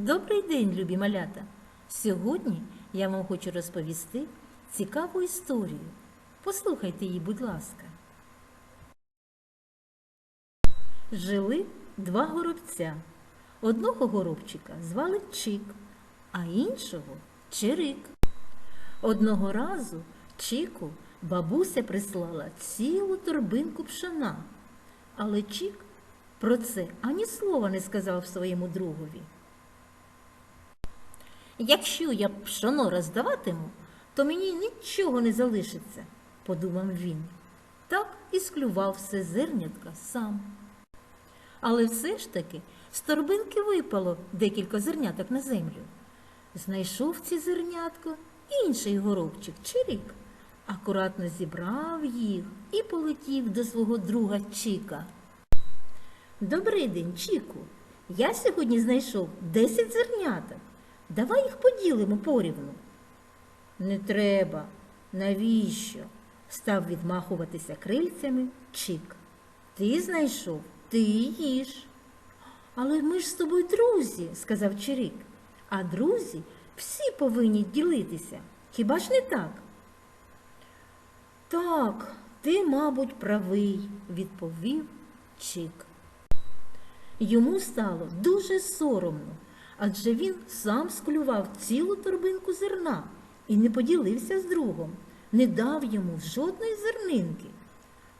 Добрий день, любі малята! Сьогодні я вам хочу розповісти цікаву історію. Послухайте її, будь ласка. Жили два горобця. Одного горобчика звали Чик, а іншого Чирик. Одного разу Чику бабуся прислала цілу торбинку пшона, але Чик про це ані слова не сказав своєму другові. Якщо я пшоно роздаватиму, то мені нічого не залишиться, подумав він. Так і склював все зернятка сам. Але все ж таки з торбинки випало декілька зерняток на землю. Знайшов ці зернятко інший горобчик Чирік, акуратно зібрав їх і полетів до свого друга Чіка. Добрий день, Чіку. Я сьогодні знайшов 10 зерняток. Давай їх поділимо порівну. Не треба. Навіщо? став відмахуватися крильцями Чик. Ти знайшов, ти їж. Але ми ж з тобою друзі, сказав Чирик. А друзі всі повинні ділитися. Хіба ж не так? Так, ти, мабуть, правий, відповів Чик. Йому стало дуже соромно, адже він сам склював цілу торбинку зерна і не поділився з другом, не дав йому жодної зернинки.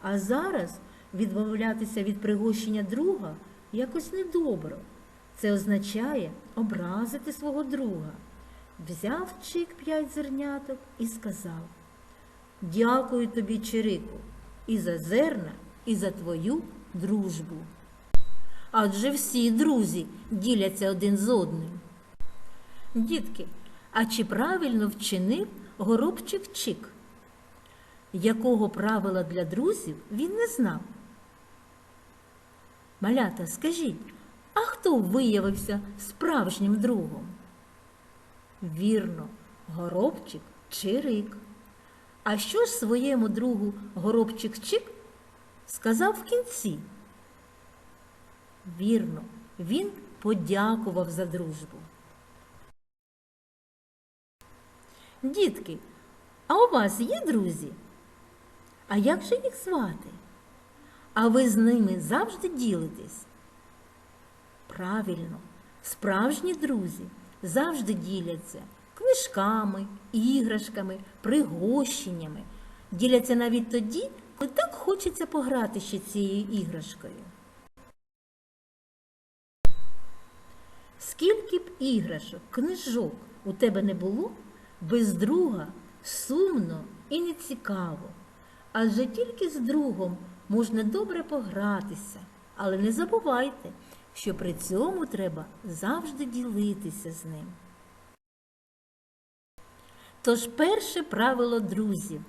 А зараз відмовлятися від пригощення друга якось недобро. Це означає образити свого друга. Взяв Чик п'ять зерняток і сказав Дякую тобі, Чирику, і за зерна, і за твою дружбу. Адже всі друзі діляться один з одним. Дітки, а чи правильно вчинив горобчик Чик? Якого правила для друзів він не знав? Малята, скажіть, а хто виявився справжнім другом? Вірно, горобчик Чирик. А що ж своєму другу горобчик Чик сказав в кінці? Вірно, він подякував за дружбу. Дітки, а у вас є друзі? А як же їх звати? А ви з ними завжди ділитесь? Правильно, справжні друзі завжди діляться книжками, іграшками, пригощеннями. Діляться навіть тоді, коли так хочеться пограти ще цією іграшкою. Скільки б іграшок, книжок у тебе не було, без друга сумно і нецікаво. Адже тільки з другом можна добре погратися. Але не забувайте, що при цьому треба завжди ділитися з ним. Тож перше правило друзів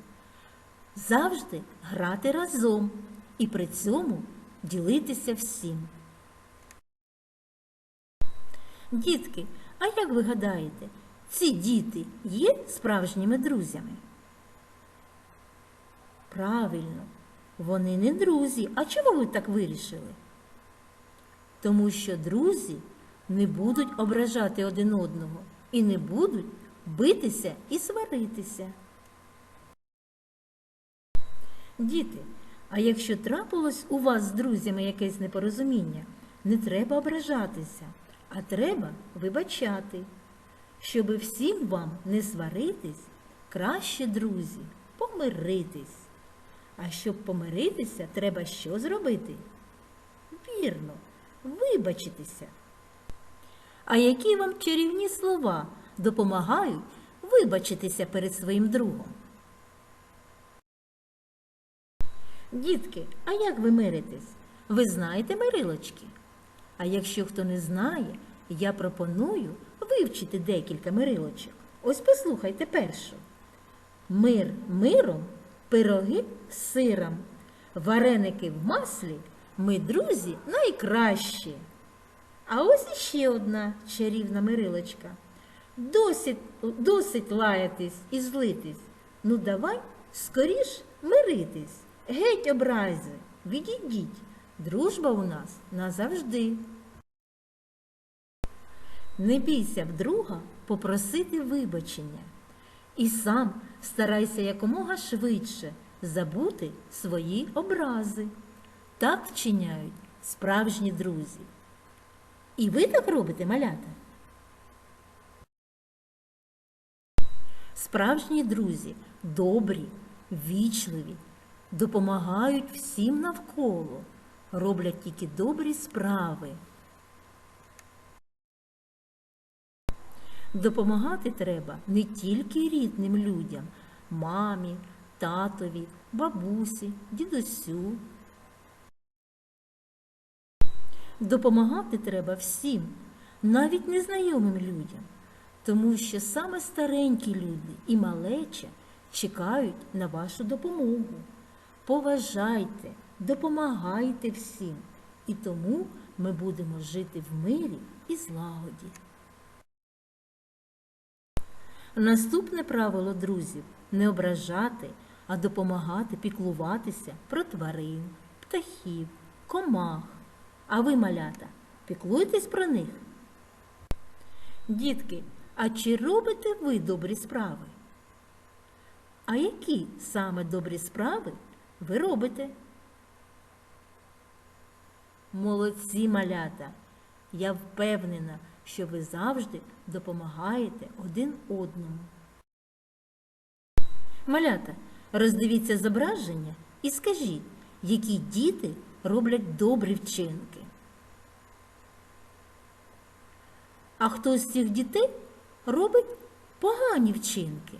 завжди грати разом і при цьому ділитися всім. Дітки, а як ви гадаєте, ці діти є справжніми друзями? Правильно, вони не друзі. А чому ви так вирішили? Тому що друзі не будуть ображати один одного і не будуть битися і сваритися. Діти, а якщо трапилось у вас з друзями якесь непорозуміння, не треба ображатися, а треба вибачати. Щоби всім вам не сваритись, краще, друзі, помиритись. А щоб помиритися, треба що зробити? Вірно, вибачитися. А які вам чарівні слова допомагають вибачитися перед своїм другом? Дітки, а як ви миритесь? Ви знаєте мирилочки? А якщо хто не знає, я пропоную вивчити декілька мирилочок. Ось послухайте першу. Мир миром, пироги з сиром, вареники в маслі, ми друзі найкращі. А ось іще одна чарівна мирилочка. Досить, досить лаятись і злитись. Ну давай скоріш миритись. Геть образи, відійдіть. Дружба у нас назавжди. Не бійся в друга попросити вибачення. І сам старайся якомога швидше забути свої образи. Так вчиняють справжні друзі. І ви так робите, малята? Справжні друзі добрі, вічливі, допомагають всім навколо, роблять тільки добрі справи. Допомагати треба не тільки рідним людям, мамі, татові, бабусі, дідусю. Допомагати треба всім, навіть незнайомим людям, тому що саме старенькі люди і малеча чекають на вашу допомогу. Поважайте, допомагайте всім, і тому ми будемо жити в мирі і злагоді. Наступне правило друзів не ображати, а допомагати піклуватися про тварин, птахів, комах. А ви, малята, піклуєтесь про них? Дітки, а чи робите ви добрі справи? А які саме добрі справи ви робите? Молодці малята! Я впевнена, що ви завжди допомагаєте один одному. Малята, роздивіться зображення і скажіть, які діти роблять добрі вчинки. А хто з цих дітей робить погані вчинки?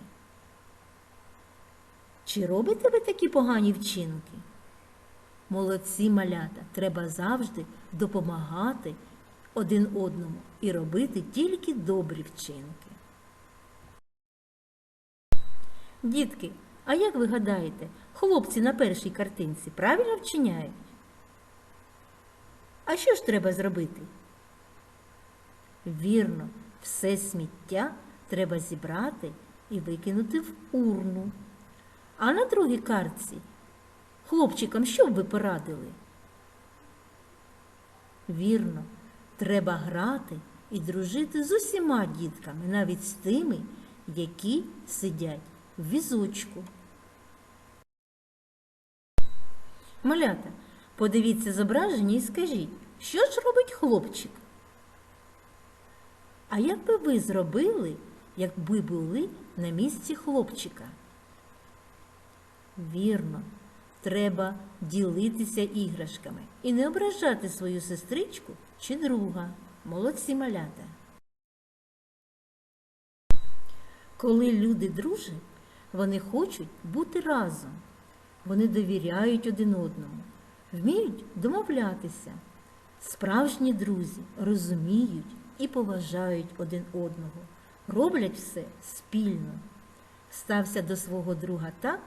Чи робите ви такі погані вчинки? Молодці малята, треба завжди допомагати один одному і робити тільки добрі вчинки. Дітки, а як ви гадаєте, хлопці на першій картинці правильно вчиняють? А що ж треба зробити? Вірно, все сміття треба зібрати і викинути в урну. А на другій картці хлопчикам що б ви порадили? Вірно, треба грати і дружити з усіма дітками, навіть з тими, які сидять в візочку. Малята, подивіться зображення і скажіть, що ж робить хлопчик? А як би ви зробили, якби були на місці хлопчика? Вірно, треба ділитися іграшками і не ображати свою сестричку чи друга. Молодці малята. Коли люди дружать, вони хочуть бути разом. Вони довіряють один одному, вміють домовлятися. Справжні друзі розуміють і поважають один одного, роблять все спільно. Стався до свого друга так,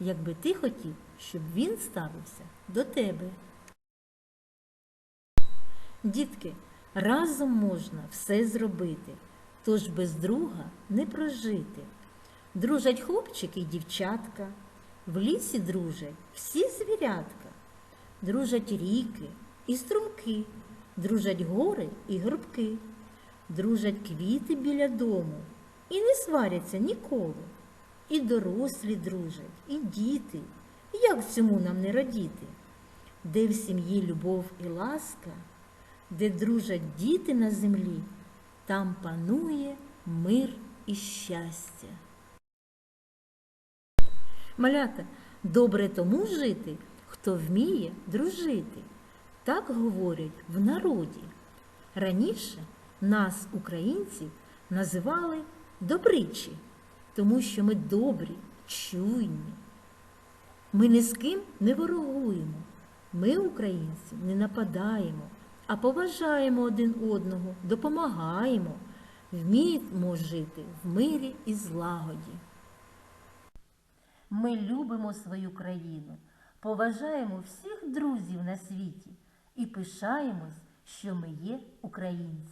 якби ти хотів, щоб він ставився до тебе. Дітки, разом можна все зробити, тож без друга не прожити. Дружать хлопчики й дівчатка, в лісі дружать всі звірятка, дружать ріки і струмки, дружать гори і горбки, дружать квіти біля дому і не сваряться ніколи. І дорослі дружать, і діти. Як цьому нам не радіти? Де в сім'ї любов і ласка, де дружать діти на землі, там панує мир і щастя. Малята, добре тому жити, хто вміє дружити. Так говорять в народі. Раніше нас, українців, називали добричі, тому що ми добрі, чуйні. Ми ні з ким не ворогуємо. Ми, українці, не нападаємо, а поважаємо один одного, допомагаємо, вміємо жити в мирі і злагоді. Ми любимо свою країну, поважаємо всіх друзів на світі і пишаємось, що ми є українці.